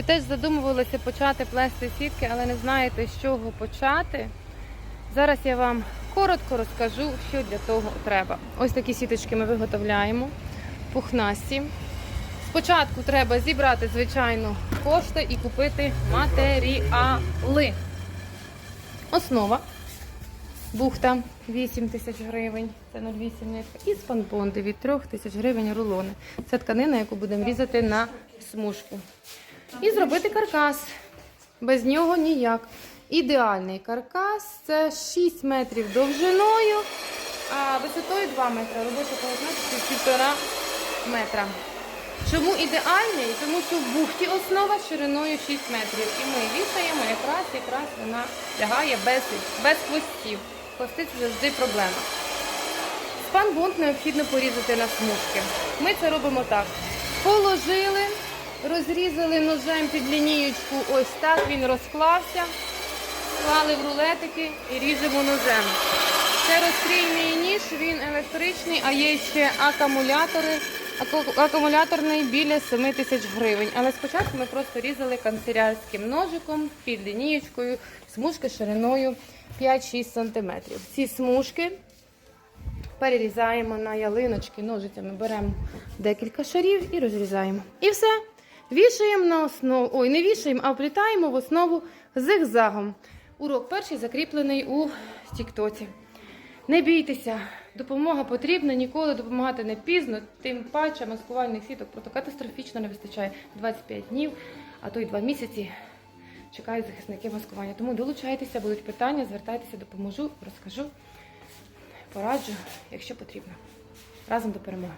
Ви теж задумувалися почати плести сітки, але не знаєте, з чого почати. Зараз я вам коротко розкажу, що для того треба. Ось такі сіточки ми виготовляємо, пухнасті. Спочатку треба зібрати, звичайно, кошти і купити матеріали. Основа. Бухта 8 тисяч гривень, це 0,8 нитка. І спанбонди від 3 тисяч гривень рулони. Це тканина, яку будемо різати на смужку. І зробити каркас. Без нього ніяк. Ідеальний каркас це 6 метрів довжиною, а висотою 2 метри. Робоча полотна 1,5 метра. Чому ідеальний? Тому що в бухті основа шириною 6 метрів. І ми вішаємо якраз, якраз вона лягає без, без хвостів. Хвости це завжди проблема. Спанбунт необхідно порізати на смужки. Ми це робимо так. Положили, розрізали ножем під лінієчку, ось так він розклався, склали в рулетики і ріжемо ножем. Це розстрільний ніж, він електричний, а є ще акумулятори. Аку- Акумуляторний біля 7 тисяч гривень. Але спочатку ми просто різали канцелярським ножиком під лінієчкою, смужки шириною 5-6 см. Ці смужки перерізаємо на ялиночки ножицями, беремо декілька шарів і розрізаємо. І все. Вішаємо на основу. Ой, не вішаємо, а вплітаємо в основу зигзагом. Урок перший закріплений у Тіктоці. Не бійтеся, допомога потрібна, ніколи допомагати не пізно, тим паче маскувальних сіток просто катастрофічно не вистачає 25 днів, а то й 2 місяці чекають захисники маскування. Тому долучайтеся, будуть питання, звертайтеся, допоможу, розкажу, пораджу, якщо потрібно. Разом до перемоги.